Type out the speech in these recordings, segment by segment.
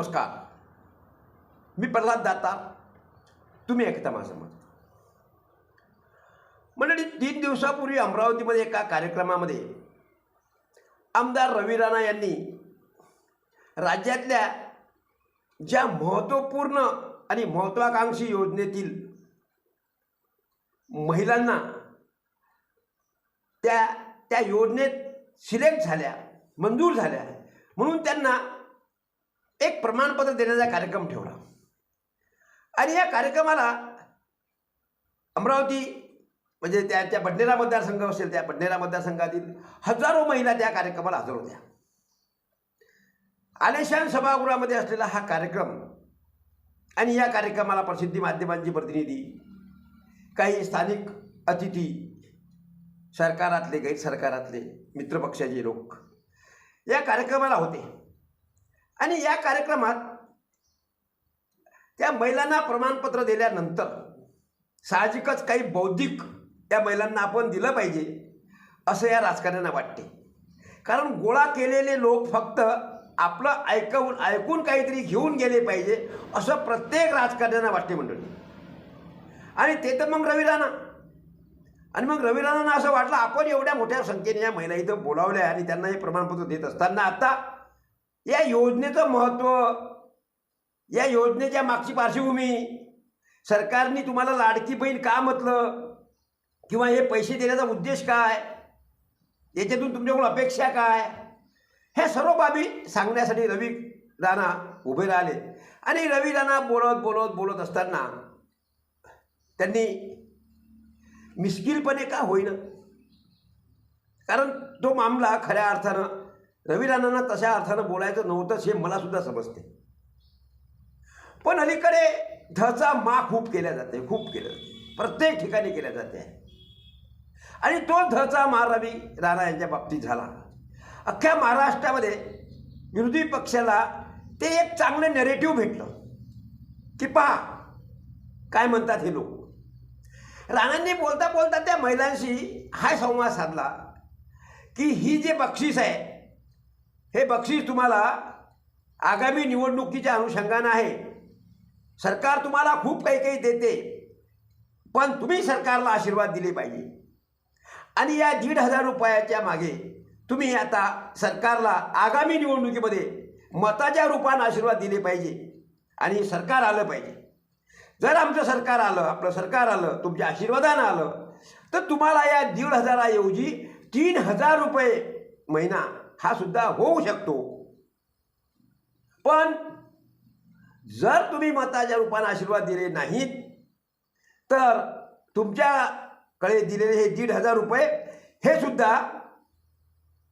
नमस्कार. मी प्रल्हाद दाता तुम्ही ऐकता माझं मत मंडळी तीन दिवसापूर्वी अमरावतीमध्ये एका कार्यक्रमामध्ये आमदार रवी राणा यांनी राज्यातल्या ज्या महत्त्वपूर्ण आणि महत्त्वाकांक्षी योजनेतील महिलांना त्या त्या योजनेत सिलेक्ट झाल्या मंजूर झाल्या म्हणून त्यांना एक प्रमाणपत्र देण्याचा कार्यक्रम ठेवला. आणि या कार्यक्रमाला अमरावती म्हणजे त्या त्या बडनेरा मतदारसंघ असेल त्या बडनेरा मतदारसंघातील हजारो महिला त्या कार्यक्रमाला हजर होत्या. आलेशान सभागृहामध्ये असलेला हा कार्यक्रम आणि या कार्यक्रमाला प्रसिद्धी माध्यमांची प्रतिनिधी काही स्थानिक अतिथी सरकारातले गैरसरकारातले मित्रपक्षाचे लोक या कार्यक्रमाला होते. आणि या कार्यक्रमात त्या महिलांना प्रमाणपत्र दिल्यानंतर साहजिकच काही बौद्धिक त्या महिलांना आपण दिलं पाहिजे असं या राजकारण्यांना वाटते. कारण गोळा केलेले लोक फक्त आपलं ऐकवून ऐकून काहीतरी घेऊन गेले पाहिजे असं प्रत्येक राजकारण्यांना वाटते मंडळी. आणि ते तर मग रवी राणा आणि मग रवी राणांना असं वाटलं आपण एवढ्या मोठ्या संख्येने या महिला इथं बोलावल्या आणि त्यांना हे प्रमाणपत्र देत असताना आता या योजनेचं महत्त्व या योजनेच्या मागची पार्श्वभूमी सरकारने तुम्हाला लाडकी बहीण का म्हटलं? किंवा हे पैसे देण्याचा उद्देश काय? याच्यातून तुमच्याकडून अपेक्षा काय? ह्या सर्व बाबी सांगण्यासाठी रवी राणा उभे राहिले. आणि रवी राणा बोलत बोलत बोलत असताना त्यांनी मिस्किलपणे का होईना? कारण तो मामला खऱ्या अर्थानं रवी राणांना तशा अर्थानं बोलायचं नव्हतंच हे मला सुद्धा समजते. पण अलीकडे धचा मा खूप केल्या जाते खूप केलं जाते. प्रत्येक ठिकाणी केल्या जाते. आणि तो धचा मा रवी राणा यांच्या बाबतीत झाला. अख्ख्या महाराष्ट्रामध्ये विरोधी पक्षाला ते एक चांगलं नेरेटिव्ह भेटलं. की पहा काय म्हणतात हे लोक? राणांनी बोलता बोलता त्या महिलांशी हा संवाद साधला की ही जे बक्षीस आहे हे बक्षीस तुम्हाला आगामी निवडणुकीच्या अनुषंगानं आहे. सरकार तुम्हाला खूप काही काही देते पण तुम्ही सरकारला आशीर्वाद दिले पाहिजे. आणि या दीड हजार रुपयाच्या मागे तुम्ही आता सरकारला आगामी निवडणुकीमध्ये मताच्या रूपानं आशीर्वाद दिले पाहिजे आणि सरकार आलं पाहिजे. जर आमचं सरकार आलं आपलं सरकार आलं तुमच्या आशीर्वादानं आलं तर तुम्हाला या दीड हजाराऐवजी तीन हजार रुपये महिना हा सुद्धा होऊ शकतो. पण जर तुम्ही मताच्या रूपाने आशीर्वाद दिले नाहीत तर तुमच्याकडे दिलेले हे दीड हजार रुपये हे सुद्धा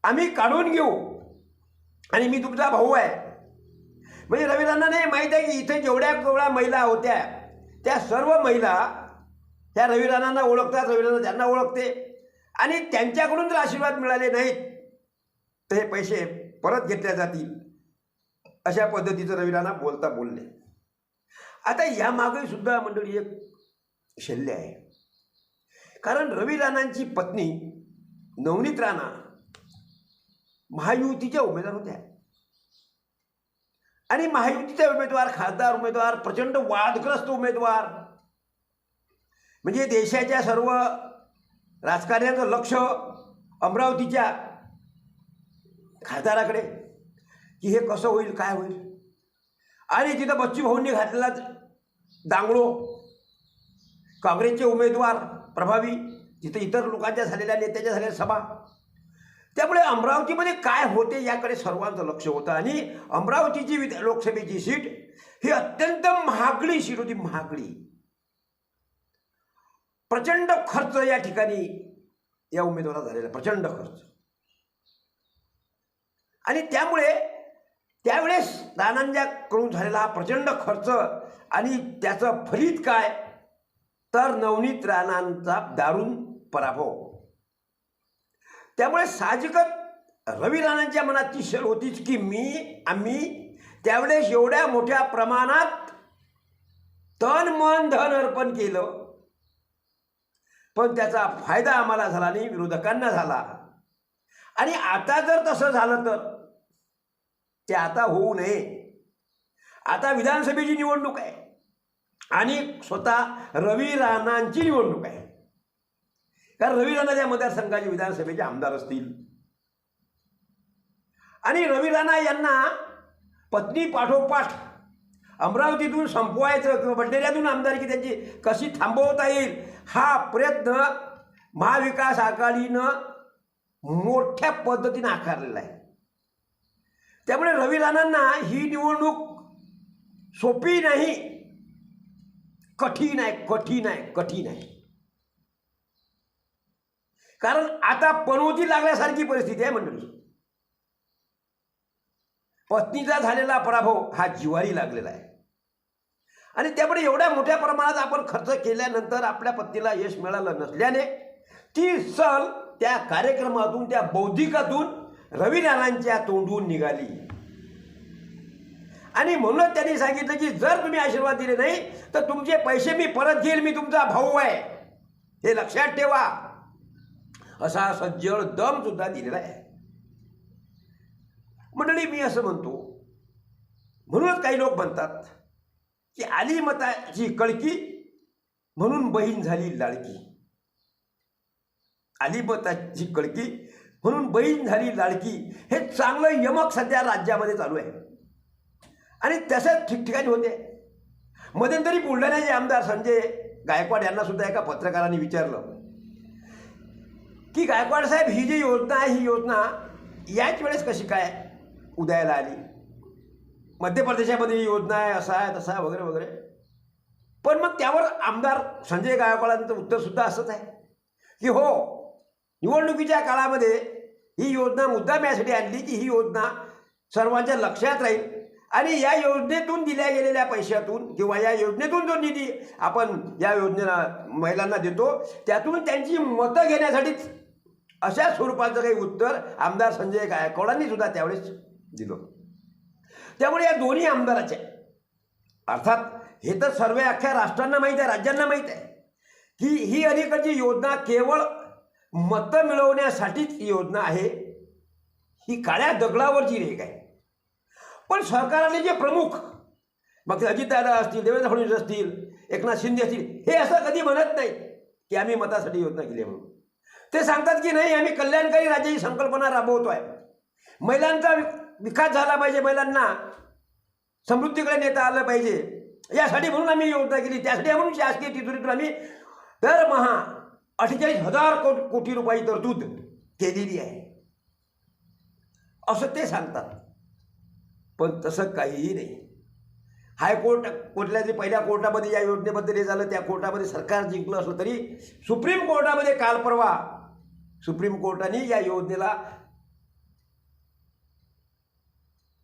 आम्ही काढून घेऊ. आणि मी तुमचा भाऊ आहे. म्हणजे रविरांना नाही माहीत आहे की इथे जेवढ्या केवढ्या महिला होत्या त्या सर्व महिला त्या रवीराणांना ओळखतात रवी त्यांना ओळखते. आणि त्यांच्याकडून जर आशीर्वाद मिळाले नाहीत तर हे पैसे परत घेतल्या जातील. अशा पद्धतीचं रवी राणा बोलता बोलले. आता यामागे सुद्धा मंडळी एक शल्य आहे. कारण रवी राणांची पत्नी नवनीत राणा महायुतीच्या उमेदवार होत्या. आणि महायुतीचे उमेदवार खासदार उमेदवार प्रचंड वादग्रस्त उमेदवार. म्हणजे देशाच्या सर्व राजकारण्याचं लक्ष अमरावतीच्या खासदाराकडे की हे कसं होईल काय होईल? आणि तिथं बच्चू भाऊंनी घातलेला दांगडो काँग्रेसचे उमेदवार प्रभावी तिथं इतर लोकांच्या झालेल्या नेत्याच्या झालेल्या सभा त्यामुळे अमरावतीमध्ये काय होते याकडे सर्वांचं लक्ष होतं. आणि अमरावतीची विध लोकसभेची सीट ही अत्यंत महागडी सीट होती महागडी. प्रचंड खर्च या ठिकाणी या उमेदवारात झालेला प्रचंड खर्च. आणि त्यामुळे त्यावेळेस राणांच्याकडून झालेला हा प्रचंड खर्च आणि त्याचं फलित काय? तर नवनीत राणांचा दारुण पराभव. त्यामुळे साहजिकच रवी राणांच्या मनात ती शर होतीच की मी आम्ही त्यावेळेस एवढ्या मोठ्या प्रमाणात तन मन धन अर्पण केलं. पण त्याचा फायदा आम्हाला झाला नाही विरोधकांना झाला. आणि आता जर तसं झालं तर ते आता होऊ नये. आता विधानसभेची निवडणूक आहे. आणि स्वतः रवी राणांची निवडणूक आहे. कारण रवी राणा या मतदारसंघाचे विधानसभेचे आमदार असतील. आणि रवी राणा यांना पत्नी पाठोपाठ अमरावतीतून संपवायचं किंवा बंडेऱ्यातून आमदारकी त्यांची कशी थांबवता येईल हा प्रयत्न महाविकास आघाडीनं मोठ्या पद्धतीनं आकारलेला आहे. त्यामुळे रवी राणांना ही निवडणूक सोपी नाही कठीण आहे कठीण आहे कठीण आहे. कारण आता पनोती लागल्यासारखी परिस्थिती आहे मंडळी. पत्नीचा झालेला पराभव हा जिवारी लागलेला आहे. आणि त्यामुळे एवढ्या मोठ्या प्रमाणात आपण खर्च केल्यानंतर आपल्या पत्नीला यश मिळालं नसल्याने ती सल त्या कार्यक्रमातून त्या बौद्धिकातून रवीनालांच्या तोंडून निघाली. आणि म्हणूनच त्यांनी सांगितलं की जर तुम्ही आशीर्वाद दिले नाही तर तुमचे पैसे मी परत घेईल मी तुमचा भाऊ आहे. हे लक्षात ठेवा. असा सज्जड दम सुद्धा दिलेला आहे. मंडळी मी असं म्हणतो. म्हणूनच काही लोक म्हणतात की आली मताची कळकी म्हणून बहीण झाली लाडकी. आली मताची कळकी म्हणून बहीण झाली लाडकी हे चांगलं यमक सध्या राज्यामध्ये चालू आहे. आणि तसंच ठिकठिकाणी होते. मध्यंतरी बुलढाण्याचे आमदार संजय गायकवाड यांना सुद्धा एका पत्रकाराने विचारलं की गायकवाड साहेब ही जी योजना आहे ही योजना याच वेळेस कशी काय उदयाला आली? मध्य प्रदेशामध्ये ही योजना आहे असा आहे तसा आहे वगैरे वगैरे. पण मग त्यावर आमदार संजय गायकवाडांचं उत्तरसुद्धा असंच आहे की हो निवडणुकीच्या काळामध्ये ही योजना मुद्दाम यासाठी आणली की ही योजना सर्वांच्या लक्षात राहील. आणि या योजनेतून दिल्या गेलेल्या पैशातून किंवा या योजनेतून जो निधी आपण या योजनेला महिलांना देतो त्यातून त्यांची मतं घेण्यासाठीच अशा स्वरूपाचं काही उत्तर आमदार संजय गायकवाडांनी सुद्धा त्यावेळेस दिलं. त्यामुळे या दोन्ही आमदाराचे अर्थात हे तर सर्व अख्ख्या राष्ट्रांना माहीत आहे राज्यांना माहीत आहे की ही अलीकडची योजना केवळ मतं मिळवण्यासाठीच ही योजना आहे. ही काळ्या दगडावरची रेख आहे. पण सरकारने जे प्रमुख मग ते अजितदादा असतील देवेंद्र फडणवीस असतील एकनाथ शिंदे असतील हे असं कधी म्हणत नाही की आम्ही मतासाठी योजना केली म्हणून. ते सांगतात की नाही आम्ही कल्याणकारी राज्याची संकल्पना राबवतो आहे महिलांचा विकास झाला पाहिजे महिलांना समृद्धीकडे नेता आलं पाहिजे. यासाठी म्हणून आम्ही योजना केली. त्यासाठी म्हणून शासकीय तिथून आम्ही दरमहा अठ्ठेचाळीस हजार को कोटी रुपयाची तरतूद केलेली आहे. असं ते सांगतात. पण तसं काहीही नाही. हायकोर्ट कुठल्या तरी पहिल्या कोर्टामध्ये या योजनेबद्दल हे झालं त्या कोर्टामध्ये सरकार जिंकलं असलं तरी सुप्रीम कोर्टामध्ये काल परवा सुप्रीम कोर्टाने या योजनेला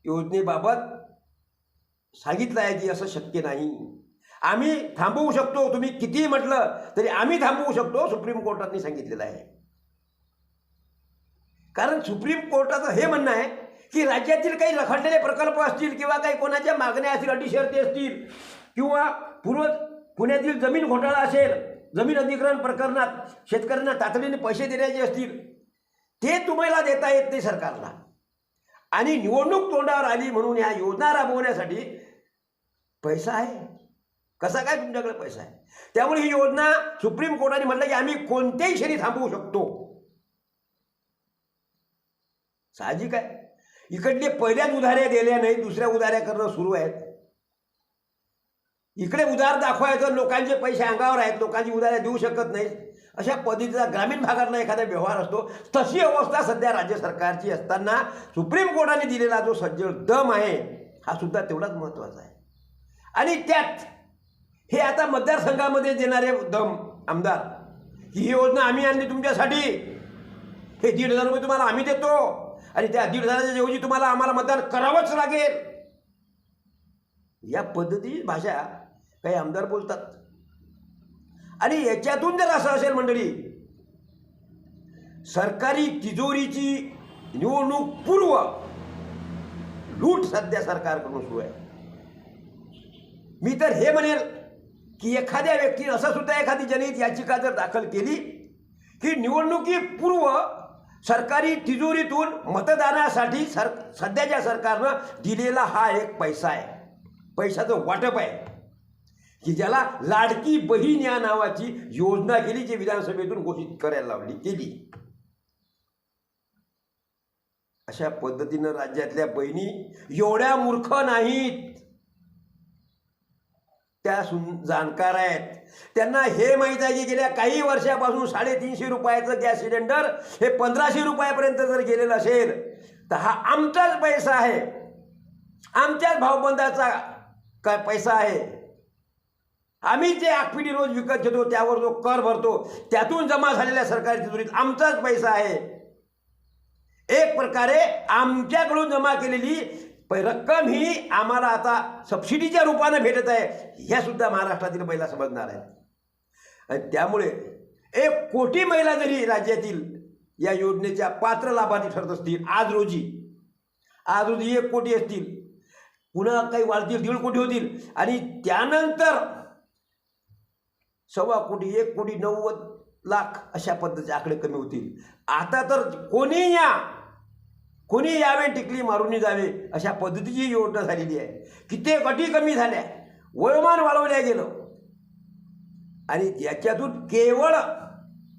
योजनेबाबत सांगितलं आहे की असं शक्य नाही. आम्ही थांबवू शकतो. तुम्ही कितीही म्हटलं तरी आम्ही थांबवू शकतो. सुप्रीम कोर्टाने सांगितलेलं आहे. कारण सुप्रीम कोर्टाचं हे म्हणणं आहे की राज्यातील काही रखडलेले प्रकल्प असतील किंवा काही कोणाच्या मागण्या असतील अटीशर्ती असतील किंवा पूर्व पुण्यातील जमीन घोटाळा असेल जमीन अधिग्रहण प्रकरणात शेतकऱ्यांना तातडीने पैसे देण्याचे असतील ते तुम्हाला देता येत नाही सरकारला. आणि निवडणूक तोंडावर आली म्हणून या योजना राबवण्यासाठी पैसा आहे. कसा काय तुमच्याकडे पैसा आहे? त्यामुळे ही योजना सुप्रीम कोर्टाने म्हटलं की आम्ही कोणत्याही क्षणी थांबवू शकतो. साहजिक आहे. इकडले पहिल्याच उधाऱ्या दिल्या नाही दुसऱ्या उधाऱ्या करणं सुरू आहेत. इकडे उधार दाखवायचं लोकांचे पैसे अंगावर आहेत लोकांची उधाऱ्या देऊ शकत नाही अशा पद्धतीचा ग्रामीण भागातला एखादा व्यवहार असतो. तशी अवस्था सध्या राज्य सरकारची असताना सुप्रीम कोर्टाने दिलेला जो सज्ज दम आहे हा सुद्धा तेवढाच महत्त्वाचा आहे. आणि त्यात हे आता मतदारसंघामध्ये देणारे दम आमदार ही योजना आम्ही आणली तुमच्यासाठी. हे दीड हजार रुपये तुम्हाला आम्ही देतो. आणि त्या दीड हजाराच्या ऐवजी तुम्हाला आम्हाला मतदान करावंच लागेल. या पद्धतीची भाषा काही आमदार बोलतात. आणि याच्यातून जर असं असेल मंडळी सरकारी तिजोरीची निवडणूक पूर्व लूट सध्या सरकारकडून सुरू आहे. मी तर हे म्हणेल की एखाद्या व्यक्तीने असं सुद्धा एखादी जनहित याचिका जर दाखल केली की निवडणुकीपूर्व सरकारी तिजोरीतून मतदानासाठी सर सध्याच्या सरकारनं दिलेला हा एक पैसा आहे. पैशाचं वाटप आहे. की ज्याला लाडकी बहीण या नावाची योजना केली जी विधानसभेतून घोषित करायला लावली केली. अशा पद्धतीनं राज्यातल्या बहिणी एवढ्या मूर्ख नाहीत. त्या सुन जाणकार आहेत. त्यांना हे माहीत आहे की गेल्या काही वर्षापासून साडेतीनशे रुपयाचं गॅस सिलेंडर हे पंधराशे रुपयापर्यंत जर गेलेलं असेल तर हा आमचाच पैसा आहे. आमच्याच भावबंदाचा काय पैसा आहे. आम्ही जे आगपिढी रोज विकत घेतो त्यावर जो कर भरतो त्यातून जमा झालेल्या सरकारी तिजोरीत आमचाच पैसा आहे. एक प्रकारे आमच्याकडून जमा केलेली रक्कम ही आम्हाला आता सबसिडीच्या रूपानं भेटत आहे ह्या सुद्धा महाराष्ट्रातील महिला समजणार आहेत. आणि त्यामुळे एक कोटी महिला जरी राज्यातील या योजनेच्या पात्र लाभार्थी ठरत असतील आज रोजी आज रोजी एक कोटी असतील पुन्हा काही वाढतील दीड कोटी होतील आणि त्यानंतर सव्वा कोटी एक कोटी नव्वद लाख अशा पद्धतीचे आकडे कमी होतील. आता तर कोणी या कोणी यावे टिकली मारून जावे अशा पद्धतीची योजना झालेली आहे. कित्येक अटी कमी झाल्या वयोमान वाढवल्या गेलं. आणि याच्यातून केवळ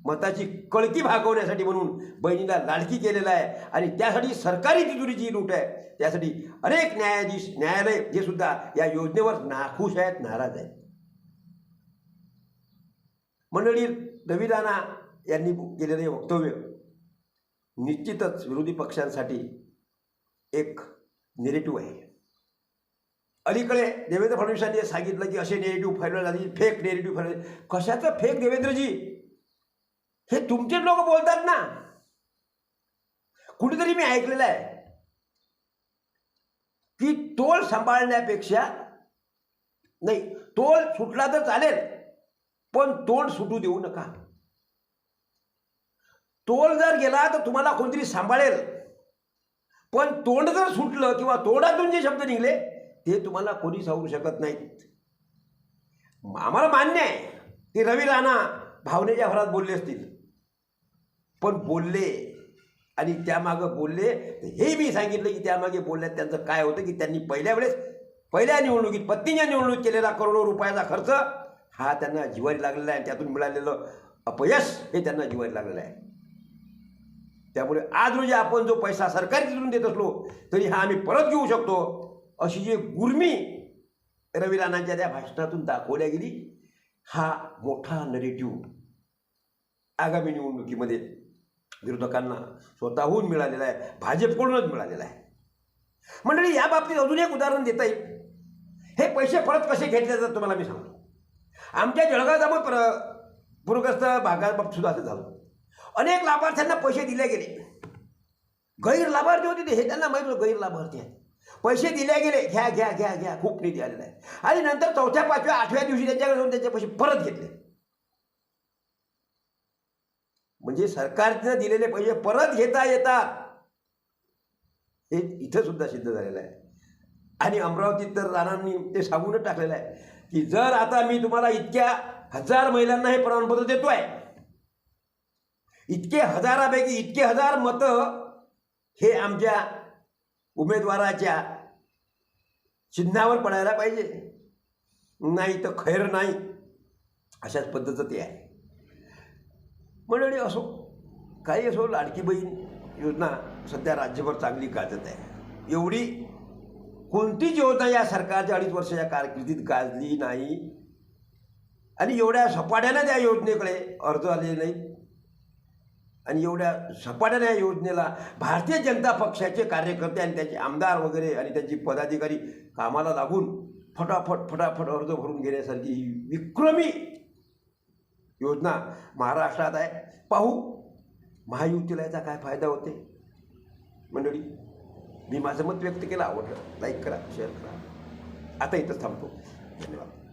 मताची कळकी भागवण्यासाठी म्हणून बहिणीला लाडकी केलेलं आहे. आणि त्यासाठी सरकारी तिजोरीची लूट आहे. त्यासाठी अनेक न्यायाधीश न्यायालय हे सुद्धा या योजनेवर नाखुश आहेत नाराज आहेत. मंडळी रवी राणा यांनी केलेले वक्तव्य निश्चितच विरोधी पक्षांसाठी एक निगेटिव्ह आहे. अलीकडे देवेंद्र फडणवीसांनी सांगितलं की असे नेगेटिव्ह फैलवले झाले फेक नेगेटिव्ह फैलवले कशाचं फेक देवेंद्रजी? हे तुमचेच लोक बोलतात ना. कुठेतरी मी ऐकलेलं आहे. की तोल सांभाळण्यापेक्षा नाही तोल सुटला तर चालेल पण तोंड सुटू देऊ नका. तोल जर गेला तर तुम्हाला कोणतरी सांभाळेल. पण तोंड जर सुटलं किंवा तोंडातून जे शब्द निघले ते तुम्हाला कोणी सांगू शकत नाहीत. आम्हाला मान्य आहे की रवी राणा भावनेच्या भरात बोलले असतील. पण बोलले आणि त्यामागं बोलले तर हे मी सांगितलं की त्यामागे बोलल्यात त्यांचं काय होतं की त्यांनी पहिल्या वेळेस पहिल्या निवडणुकीत पत्नीच्या निवडणुकीत केलेला करोडो रुपयाचा खर्च हा त्यांना जिवारी लागलेला आहे त्यातून मिळालेलं अपयश हे त्यांना जिवारी लागलेलं आहे. त्यामुळे आज रोजी आपण जो पैसा सरकारी तिथून देत असलो तरी हा आम्ही परत घेऊ शकतो. अशी जी गुर्मी रवी राणांच्या त्या भाषणातून दाखवल्या गेली हा मोठा नरेटिव्ह आगामी निवडणुकीमध्ये विरोधकांना स्वतःहून मिळालेला आहे भाजपकडूनच मिळालेला आहे. मंडळी या बाबतीत अजून एक उदाहरण देता येईल. हे पैसे परत कसे घेतले जातात तुम्हाला मी सांगतो. आमच्या जळगाव जामोद प्र पूरग्रस्त भागाबाबत सुद्धा असं झालं. अनेक लाभार्थ्यांना पैसे दिले गेले. गैर लाभार्थी होते ते हे त्यांना माहीत होतं गैर लाभार्थी आहेत. पैसे दिले गेले घ्या घ्या घ्या घ्या खूप निधी आलेला आहे. आणि नंतर चौथ्या पाचव्या आठव्या दिवशी त्यांच्याकडे जाऊन त्यांचे पैसे परत घेतले. म्हणजे सरकारनं दिलेले पैसे परत घेता येतात हे इथं सुद्धा सिद्ध झालेलं आहे. आणि अमरावतीत तर राणांनी ते सांगूनच टाकलेलं आहे की जर आता मी तुम्हाला इतक्या हजार महिलांना हे प्रमाणपत्र देतो आहे इतके हजारापैकी इतके हजार मतं हे आमच्या उमेदवाराच्या चिन्हावर पडायला पाहिजे. नाही तर खैर नाही. अशाच पद्धतीचं ते आहे. मंडळी असो काही असो लाडकी बहीण योजना सध्या राज्यभर चांगली गाजत आहे. एवढी कोणतीच योजना या सरकारच्या अडीच वर्षाच्या कारकिर्दीत गाजली नाही. आणि एवढ्या सपाट्यानं त्या योजनेकडे अर्ज आले नाहीत आणि एवढ्या झपाट्याने या योजनेला भारतीय जनता पक्षाचे कार्यकर्ते आणि त्याचे आमदार वगैरे आणि त्याची पदाधिकारी कामाला लागून फटाफट फटाफट अर्ज भरून घेण्यासारखी ही विक्रमी योजना महाराष्ट्रात आहे. पाहू महायुतीला याचा काय फायदा होते? मंडळी मी माझं मत व्यक्त केलं आवडलं. लाईक करा शेअर करा. आता इथंच थांबतो. धन्यवाद.